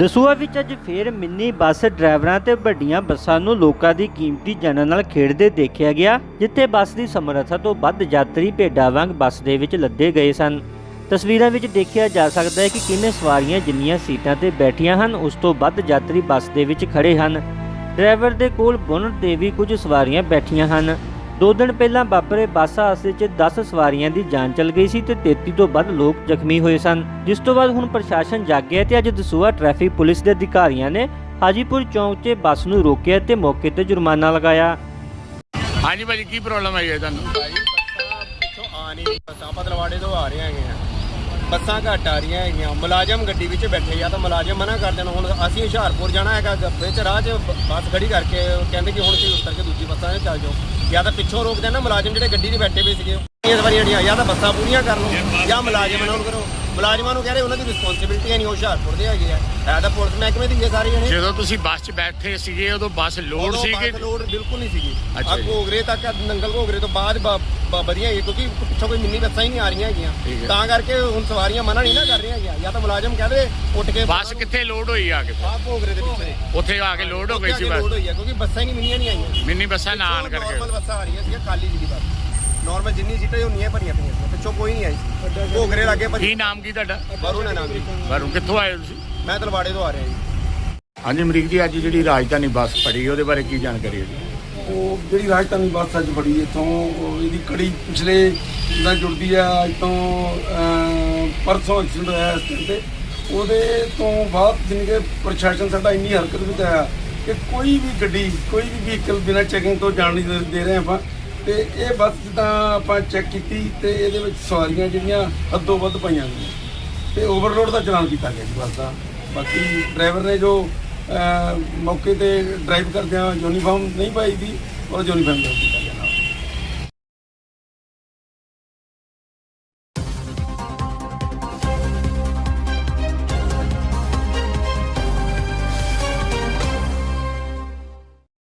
ਦਸੂਆ ਵਿੱਚ ਅੱਜ ਫੇਰ ਮਿੰਨੀ ਬੱਸ ਡਰਾਈਵਰਾਂ ਤੇ ਵੱਡੀਆਂ ਬੱਸਾਂ ਨੂੰ ਲੋਕਾਂ ਦੀ ਕੀਮਤੀ ਜਾਨਾਂ ਨਾਲ ਖੇਡਦੇ ਦੇਖਿਆ ਗਿਆ, ਜਿੱਥੇ ਬੱਸ ਦੀ ਸਮਰੱਥਾ ਤੋਂ ਵੱਧ ਯਾਤਰੀ ਭੇਡਾਂ ਵਾਂਗ ਬੱਸ ਦੇ ਵਿੱਚ ਲੱਦੇ ਗਏ ਸਨ। ਤਸਵੀਰਾਂ ਵਿੱਚ ਦੇਖਿਆ ਜਾ ਸਕਦਾ ਹੈ ਕਿ ਕਿੰਨੇ ਸਵਾਰੀਆਂ ਜਿੰਨੀਆਂ ਸੀਟਾਂ ਤੇ ਬੈਠੀਆਂ ਹਨ, ਉਸ ਤੋਂ ਵੱਧ ਯਾਤਰੀ ਬੱਸ ਦੇ ਵਿੱਚ ਖੜੇ ਹਨ। ਡਰਾਈਵਰ ਦੇ ਕੋਲ ਬੋਨਟ ਤੇ ਵੀ ਕੁਝ ਸਵਾਰੀਆਂ ਬੈਠੀਆਂ ਹਨ। ਦੋ ਦਿਨ ਪਹਿਲਾਂ ਵਾਪਰੇ ਬੱਸ ਹਾਦਸੇ 'ਚ 10 ਸਵਾਰੀਆਂ ਦੀ ਜਾਨ ਚਲ ਗਈ ਸੀ ਤੇ 33 ਤੋਂ ਵੱਧ ਲੋਕ ਜ਼ਖਮੀ ਹੋਏ ਸਨ। ਜਿਸ ਤੋਂ ਬਾਅਦ ਹੁਣ ਪ੍ਰਸ਼ਾਸਨ ਜਾਗਿਆ ਤੇ ਅੱਜ ਦਸੂਹਾ ਟ੍ਰੈਫਿਕ ਪੁਲਿਸ ਦੇ ਅਧਿਕਾਰੀਆਂ ਨੇ ਹਾਜੀਪੁਰ ਚੌਂਕ 'ਚ ਬੱਸ ਨੂੰ ਰੋਕਿਆ ਤੇ ਮੌਕੇ ਤੇ ਜੁਰਮਾਨਾ ਲਗਾਇਆ। ਹਾਂਜੀ ਭਾਜੀ ਕੀ ਪ੍ਰੋਬਲਮ ਆਈ ਹੈ ਤੁਹਾਨੂੰ? ਭਾਈ ਬੱਸਾਂ ਪਿੱਛੋਂ ਆ ਨਹੀਂ। ਬੱਸਾਂ ਪਤਲਵਾੜੇ ਤੋਂ ਆ ਰਹੀਆਂ ਹੈਗੀਆਂ ਬੱਸਾਂ ਘੱਟ ਆ ਰਹੀਆਂ ਹੈਗੀਆਂ। ਮੁਲਾਜ਼ਮ ਗੱਡੀ ਵਿੱਚ ਬੈਠੇ ਜਾਂ ਤਾਂ ਮੁਲਾਜ਼ਮ ਮਨਾ ਕਰ ਦੇਣ ਹੁਣ ਅਸੀਂ ਹੁਸ਼ਿਆਰਪੁਰ ਜਾਣਾ ਹੈਗਾ ਗ- ਵਿੱਚ ਰਾਹ 'ਚ ਬੱਸ ਖੜੀ ਕਰਕੇ ਕਹਿੰਦੇ ਕਿ ਹੁਣ ਤੁਸੀਂ ਉਤਰ ਕੇ ਦੂਜੀ ਬੱਸਾਂ 'ਚ ਚੱਲ ਜਾਓ। ਜਾਂ ਤਾਂ ਪਿੱਛੋਂ ਰੋਕ ਦੇਣ ਨਾ ਮੁਲਾਜ਼ਮ ਜਿਹੜੇ ਗੱਡੀ 'ਚ ਬੈਠੇ ਹੋਏ ਸੀਗੇ। ਇਸ ਵਾਰੀ ਜਿਹੜੀਆਂ ਜਾਂ ਤਾਂ ਬੱਸਾਂ ਪੂਰੀਆਂ ਕਰ ਲਓ ਜਾਂ ਮੁਲਾਜ਼ਮਾਂ ਨੂੰ ਕਰੋ। ਮੁਲਾਜ਼ਮਾਂ ਨੂੰ ਕਹਿੰਦੇ ਉਹਨਾਂ ਦੀ ਰਿਸਪੌਂਸਿਬਿਲਟੀ ਨਹੀਂ ਹੁਸ਼ਿਆਰਪੁਰ ਦੇ ਹੈਗੇ ਆ। ਹੈ ਤਾਂ ਪੁਲਿਸ ਮਹਿਕਮੇ ਦੀ ਹੀ ਸਾਰੇ ਜਣੇ। ਜਦੋਂ ਤੁਸੀਂ ਬੱਸ 'ਚ ਬੈਠੇ ਸੀਗੇ ਉਦੋਂ ਬੱਸ ਲੋਡ ਉਦੋਂ ਸੀ ਕਿ ਬੱਸ ਲੋਡ ਬਿਲਕੁਲ ਨਹੀਂ ਸੀਗੀ। ਆ। ਘੋਗਰੇ ਤੱਕ ਆ ਨੰਗਲ ਘੋਗਰੇ ਤੋਂ ਬਾਅਦ ਵਧੀਆ ਹੈ ਕਿਉਂਕਿ ਪਿੱਛੋਂ ਕੋਈ ਮਿੰਨੀ ਬੱਸਾਂ ਹੀ ਨਹੀਂ ਆ ਰਹੀਆਂ ਹੈਗੀਆਂ। ਤਾਂ ਕਰਕੇ ਹੁਣ ਸਵਾਰੀਆਂ ਮਨਾ ਨਹੀਂ ਨਾ ਕਰ ਰਹੀਆਂ ਹੈਗੀਆਂ। ਜਾਂ ਤਾਂ ਮੁਲਾਜ਼ਮ ਕਹਦੇ ਉੱਠ ਕੇ ਬੱਸ ਕਿੱਥੇ ਲੋਡ ਹੋਈ ਆ ਕੇ ਆ ਘੋਗਰੇ ਦੇ ਪਿੱਛੇ। ਉੱਥੇ ਆ ਕੇ ਲੋਡ ਹੋ ਗਈ ਸੀ ਲੋਡ ਬੱਸ। ਹੋਈ ਹੈ ਕਿਉਂਕਿ ਬੱਸਾਂ ਹੀ ਨਹੀਂ ਮਿੰਨੀਆਂ ਨਹੀਂ ਆਈਆਂ। ਮਿੰਨੀ ਬੱਸਾਂ ਨਾ ਨਾਰਮਲ ਕਰਕੇ। ਬੱਸਾਂ ਆ ਰਹੀਆਂ ਸੀਗੀਆਂ ਖਾਲੀ ਸੀਗੀ ਬੱਸ। ਨਾਰਮਲ ਜਿੰਨੀ ਸੀਟਾਂ ਸੀ ਉਨੀਆਂ ਭਰੀਆਂ ਪਈਆਂ ਸੀ ਪਿੱਛੋਂ ਕੋਈ ਨਹੀਂ ਆਈ ਸੀ। ਘੋਗਰੇ ਲੱਗੇ ਕੀ ਭਰੀ ਨਾਮ ਕੀ ਤੁਹਾਡਾ? ਵਰੁਣ ਹੈ ਨਾਮ ਜੀ। ਵਰੁਣ ਕਿੱਥੋਂ ਆਏ ਤੁਸੀਂ? ਮੈਂ ਤਲਵਾੜੇ ਤੋਂ ਆ ਰਿਹਾ ਜੀ। ਹਾਂਜੀ ਅਮਰੀਕ ਜੀ ਅੱਜ ਜਿਹੜੀ ਰਾਜਧਾਨੀ ਬੱਸ ਫੜੀ ਉਹਦੇ ਬਾਰੇ ਕੀ ਜਾਣਕਾਰੀ ਹੈ? ਜੀ ਉਹ ਜਿਹੜੀ ਰਾਜਧਾਨੀ ਬੱਸ ਅੱਜ ਫੜੀ ਇੱਥੋਂ ਉਹ ਇਹਦੀ ਕੜੀ ਪਿਛਲੇ ਨਾਲ ਜੁੜਦੀ ਆ ਅੱਜ ਤੋਂ ਪਰਸੋਂ ਐਕਸੀਡੈਂਟ ਹੋਇਆ ਇਸ ਟਾਈਮ ਤੇ। ਉਹਦੇ ਤੋਂ ਬਾਅਦ ਜਿਨ ਕਿ ਪ੍ਰਸ਼ਾਸਨ ਸਾਡਾ ਇੰਨੀ ਹਰਕਤ ਵਿੱਚ ਆਇਆ ਕਿ ਕੋਈ ਵੀ ਗੱਡੀ, ਕੋਈ ਵੀ ਵਹੀਕਲ ਬਿਨਾਂ ਚੈਕਿੰਗ ਤੋਂ ਜਾਣ ਨਹੀਂ ਦੇ- ਦੇ ਰਹੇ ਆਪਾਂ। ਤੇ ਇਹ ਬੱਸ ਜਿੱਦਾਂ ਆਪਾਂ ਚੈੱਕ ਕੀਤੀ ਤੇ ਇਹਦੇ ਵਿੱਚ ਸਵਾਰੀਆਂ ਜਿਹੜੀਆਂ ਹੱਦੋਂ ਵੱਧ ਪਾਈਆਂ ਗਈਆਂ ਤੇ ਓਵਰਲੋਡ ਦਾ ਚਲਾਨ ਕੀਤਾ ਗਿਆ ਜੀ ਬੱਸ ਦਾ। ਬਾਕੀ ਡਰਾਈਵਰ ਨੇ ਜੋ ਮੌਕੇ ਤੇ ਡਰਾਈਵ ਕਰਦਿਆਂ ਯੂਨੀਫਾਰਮ ਨਹੀਂ ਪਾਈ ਦੀ ਔਰ ਯੂਨੀਫਾਰਮ ਦਾ।